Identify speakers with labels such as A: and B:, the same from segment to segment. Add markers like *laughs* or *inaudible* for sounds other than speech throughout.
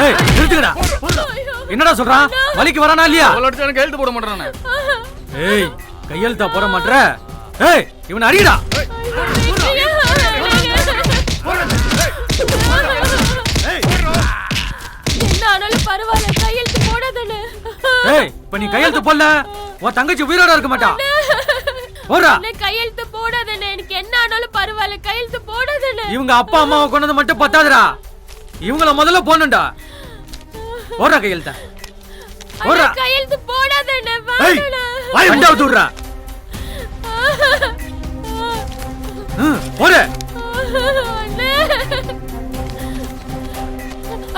A: ஏய்,
B: நிறுத்துக்கடா என்னடா சொல்றான் வலிக்கு வரானா இல்லையா?
A: கையெழுத்து போட மாட்டானே
B: ஏய் கையெழுத்தா போட மாட்ற ஏய் இவன் அடிடா இப்ப நீ கையெழுத்து போடல? உன் தங்கச்சி உயிரோட இருக்க மாட்டா.
C: அண்ணே, கையெழுத்து போடாதானே எனக்கு என்ன ஆனாலும் பரவாயில்ல. கையெழுத்து போடாதானே
B: இவங்க அப்பா அம்மாவை கொண்டது மட்டும் பத்தாதுடா. இவங்கள முதல்ல போடணும்டா. போடுறா கையெழுத்த. போடுறா
C: கையெழுத்து வேண்டாண்ணே.
B: ரெண்டாவது விடுறா ம், போடு.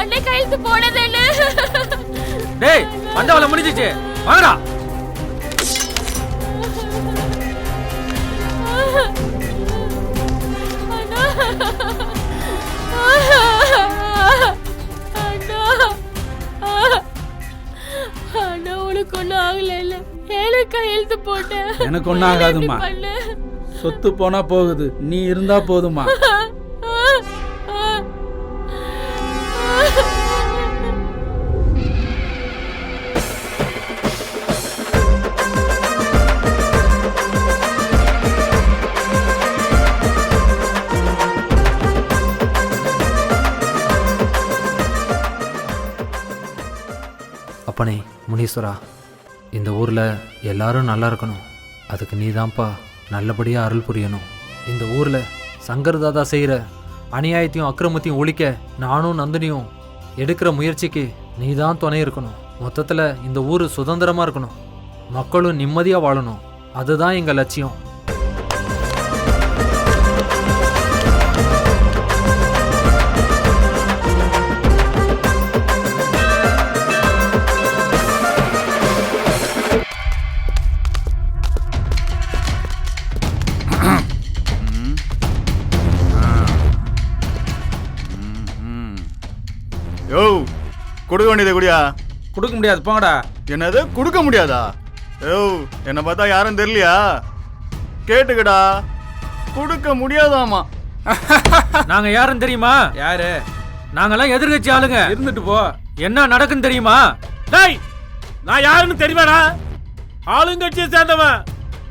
C: அண்ணே. கையெழுத்து போடாதானே
B: டேய் வந்தவள முடிஞ்சிச்சு. வாங்கடா.
C: அண்ணா உனக்கு ஒன்றும் ஆகல இல்ல ஏழு கையெழுத்து போட்டேன்.
D: எனக்கு.
C: இப்படி பண்ணு.
D: சொத்து போனா போகுது. நீ இருந்தா போதுமா
E: அப்பனே முனீஸ்வரா இந்த ஊரில் எல்லாரும் நல்லா இருக்கணும். அதுக்கு நீதான்ப்பா நல்லபடியாக அருள் புரியணும். இந்த ஊரில் சங்கர் தாதா செய்கிற அநியாயத்தையும் அக்கிரமத்தையும் ஒழிக்க நானும் நந்தினியும் எடுக்கிற முயற்சிக்கு நீ தான் துணை இருக்கணும். மொத்தத்தில் இந்த ஊர் சுதந்திரமாக இருக்கணும். மக்களும் நிம்மதியாக வாழணும். அதுதான் எங்கள் லட்சியம்.
F: கொடுக்க வேண்டியது குடியா?
D: கொடுக்க முடியாது போங்கடா.
F: என்னது? கொடுக்க முடியாதா? யோ என்னை பார்த்தா யாரும் தெரியலையா? கேட்டுக்கடா. கொடுக்க முடியாதாமா? *laughs*
B: நாங்க யாருன்னு தெரியுமா?
D: யாரு?
B: நாங்கெல்லாம் எதிர்கட்சி ஆளுங்க.
D: இருந்துட்டு போ.
B: என்ன நடக்குன்னு தெரியுமா?
G: டேய் நான் யாருன்னு தெரியுமாடா? ஆளுங்கட்சியை சேர்ந்தவன்.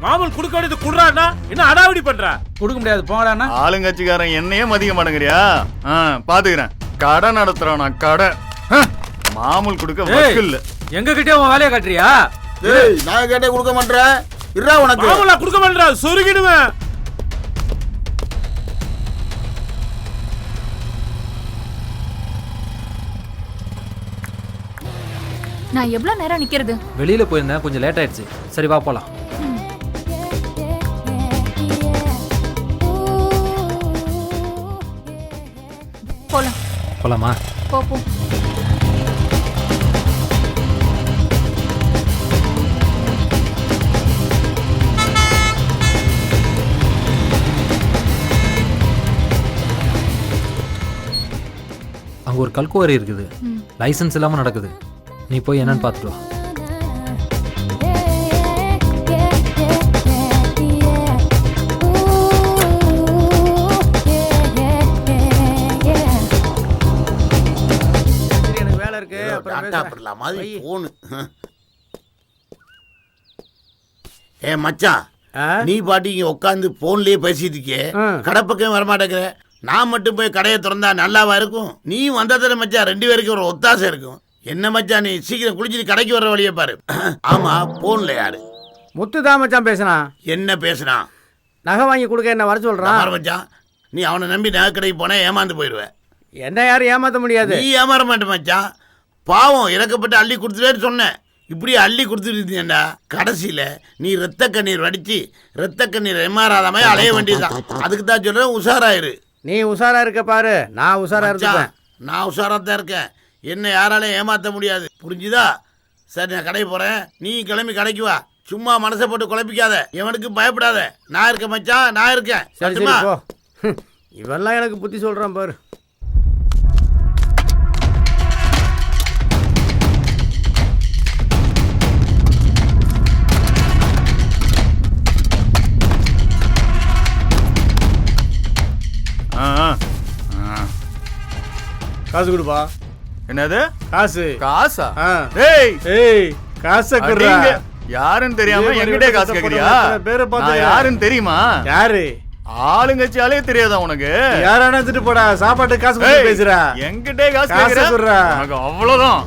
G: மாமூல் குடுக்க வேண்டியது குடுறான்னா என்ன அடாவடி பண்ற?
D: கொடுக்க முடியாது போங்கடாண்ணா
F: ஆளுங்கட்சிக்காரன் என்னையே மதிக்க மாட்டேங்கிறியா? ஆ பாத்துக்கிறேன். கடை நடத்துறான் நான் கடை மாமூல் கொடுக்க வக்கு இல்ல.
B: எங்க கிட்டே உன் வேலையை காட்டுறியா?
H: ஏய் நான் கேட்டே கொடுக்க மாட்டேன் இருடா உனக்கு.
G: மாமூலா குடுக்க மாட்டா சொருகிடுவேன்.
I: நான் எவ்வளவு நேரம் நிக்கிறது?
E: வெளியில் போயிருந்தேன் கொஞ்சம் லேட் ஆயிடுச்சு. சரி வா போகலாம்
I: போலாம்.
E: போகலாமா
I: போ.
E: அங்கே ஒரு கல்குவாரி இருக்குது. லைசன்ஸ் இல்லாமல் நடக்குது. நீ போய் என்னன்னு பார்த்துட்டு வா.
H: மாதிரி. போனு ஏ மச்சான்
D: ஆ?
H: நீ பாட்டி இங்க உட்காந்து போன்லயே பேசிட்டு இருக்கே
D: ஆ.
H: கடை பக்கம் வரமாட்டேங்கிற. நான் மட்டும் போய் கடையை திறந்தா நல்லாவா இருக்கும்? நீ வந்ததுல மச்சான் ரெண்டு பேருக்கும் ஒரு ஒத்தாசை இருக்கும். என்ன மச்சான் நீ சீக்கிரம் குளிச்சுட்டு கடைக்கு வர வழியை பாரு. *clears throat* ஆமா போன்ல யாரு?
D: முத்து தான் மச்சான் பேசுனான்
H: என்ன பேசுனான்
D: நகை வாங்கி கொடுக்க என்ன வர சொல்றான்
H: மச்சான் நீ அவனை நம்பி நகை கடைக்கு போனா ஏமாந்து போயிடுவேன்
D: என்ன யாரும் ஏமாத்த முடியாது.
H: நீ ஏமாற மாட்டே மச்சான் பாவம் இறக்கப்பட்டு அள்ளி கொடுத்துட்டேன்னு சொன்னேன். இப்படி அள்ளி கொடுத்துட்டு இருந்தீங்கடா. கடைசியில நீ ரத்த கண்ணீர் வடிச்சு ரத்த கண்ணீர் எம்மாறாத மாதிரி அலைய வேண்டியதுதான். அதுக்கு தான் சொல்றேன் உஷாராயிரு.
D: நீ உஷாரா இருக்க பாரு. நான் உஷாரா இருந்துப்பேன்.
H: நான் உஷாரா தான் இருக்கேன். என்ன யாராலையும் ஏமாத்த முடியாது. புரிஞ்சுதா? சரி நான் கடைக்கு போறேன். நீ கிளம்பி கடைக்கு வா. சும்மா மனசை போட்டு குழப்பிக்காத. எவனுக்கு பயப்படாத. நான் இருக்கேன் மச்சான் நான் இருக்கேன்.
D: சரி சரி
H: சட்டுமா?
D: போ. ஹம், *laughs* இவெல்லாம் எனக்கு புத்தி சொல்றான் பாரு.
H: காசு கொடுப்பா.
F: என்னது?
H: காசு.
F: காசா?
H: ஆ.
F: டேய்.
H: ஏய் காசை குடுறா.
F: யாருன்னு தெரியாம என்கிட்டே காசு கேக்குறியா?
H: பேரை
F: நான்
H: பார்த்துக்க.
F: யாருன்னு தெரியுமா?
H: யாரு?
F: ஆளுங்கட்சியாலே தெரியாதா உனக்கு?
H: யாரான எடுத்துட்டு போடா? சாப்பாட்டு காசு
F: ஏய்,
H: கொடுத்து பேசுறா.
F: என்கிட்டே காசு
H: காசை
F: கேக்குற?
H: குடுறா.
F: உனக்கு அவ்வளவுதான்.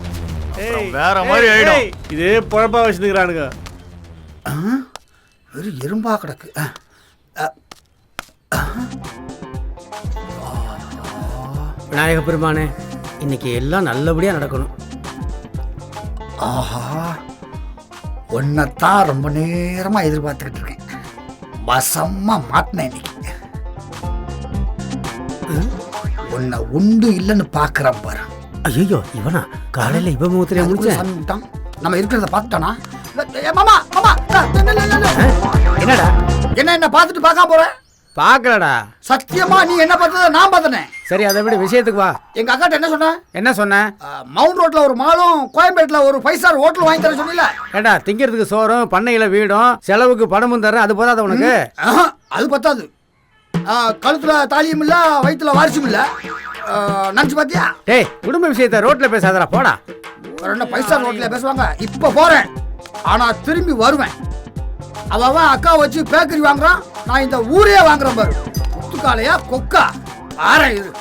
F: வேற மாதிரி
H: ஏய்,
F: ஆயிடும்.
H: ஏய், இதே பொழப்பா வச்சுக்கிறானுங்க
J: ஒரு எறும்பா கிடக்கு.
D: விநாயக பெருமானே இன்னைக்கு எல்லாம் நல்லபடியா நடக்கணும்.
J: ஆஹா உன்னைத்தான் ரொம்ப நேரமா எதிர்பார்த்துக்கிட்டு இருக்கேன். வசமா மாட்டினேன் இன்னைக்கு? உன்னை உண்டு இல்லைன்னு பார்க்கறேன் பாரு.
D: ஐயோ இவனா? காலையில இவ முகத்திலே முடிச்சேன்.
J: நம்ம இருக்கிறத பார்த்துட்டானா? மாமா மாமா.
D: என்னடா?
J: என்ன என்ன பார்த்துட்டு பார்க்காம போற?
D: பாக்கலடா.
J: சத்தியமா நீ என்ன பார்த்தத நான் பார்த்தனே.
D: சரி அதை விட விஷயத்துக்கு வா.
J: எங்க அக்காட்ட என்ன சொன்ன?
D: என்ன சொன்ன?
J: ஆ, மவுண்ட் ரோட்ல ஒரு மாலும் கோயம்பேட்ல ஒரு ஃபைவ் ஸ்டார் ஹோட்டல் வாங்கி தர சொன்னீல
D: ஏண்டா திங்கிறதுக்கு சோறும் பண்ணையில வீடும் செலவுக்கு பணமும் தரேன் அது போதாத உனக்கு?
J: அது பத்தாது. கழுத்துல தாலியும் இல்ல வயித்துல வாரிசும் இல்ல. நினைச்சு பாத்தியா?
D: டேய் குடும்ப விஷயத்த ரோட்ல பேசாதடா போடா.
J: ஒரு என்ன ஃபைவ் ஸ்டார் ஹோட்டல்ல பேசுவாங்க இப்ப போறேன். ஆனா திரும்பி வருவேன். அவன் அக்கா வச்சு பேக்கரி வாங்குறான். நான் இந்த ஊரே வாங்குறேன் பாரு. முத்துக்காலையா கொக்கா. ஆறேன் இது.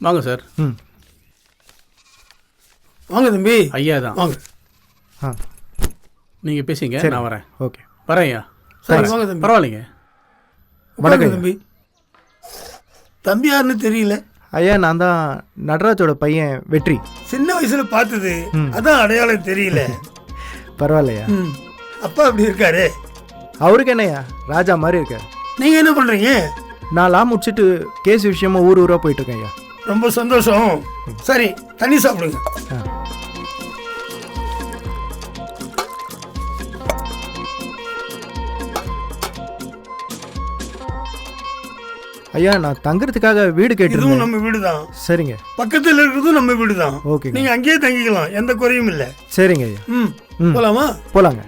H: வாங்க சார்
J: வாங்க தம்பி.
H: ஐயா தான்
J: வாங்க
H: நீங்க பேசிங்க நான் வரேன்.
J: ஓகே.
H: வரேன் ஐயா.
J: சரி, வாங்க தம்பி.
H: பரவாயில்லைங்க.
J: வணக்கம் தம்பி. தம்பி யாருன்னு தெரியல.
K: ஐயா நான் தான் நடராஜோட பையன் வெற்றி.
J: சின்ன வயசுல பார்த்தது. அதான் அடையாளம் தெரியல. *laughs*
K: பரவாயில்லையா?
J: ம். அப்பா அப்படி இருக்காரு.
K: அவருக்கு என்னய்யா? ராஜா மாதிரி இருக்கார்.
J: நீங்க என்ன பண்றீங்க?
K: நான் லா முடிச்சுட்டு கேஸ் விஷயமா ஊர் ஊரா போயிட்டு இருக்கேன் ஐயா.
J: ரொம்ப சந்தோஷம். சரி தண்ணி சாப்பிடுங்க.
K: ஐயா நான் தங்குறதுக்காக வீடு
J: இதுவும்
K: கேட்டிருந்தேன்
J: நம்ம வீடு தான்
K: சரிங்க.
J: பக்கத்துல இருக்கிறதும் நம்ம வீடு தான்
K: ஓகேங்க.
J: நீங்க அங்கேயே தங்கிக்கலாம். எந்த குறையும் இல்ல.
K: சரிங்க ஐயா.
J: ம்.
K: ம்.
J: போலாமா?
K: போலாங்க.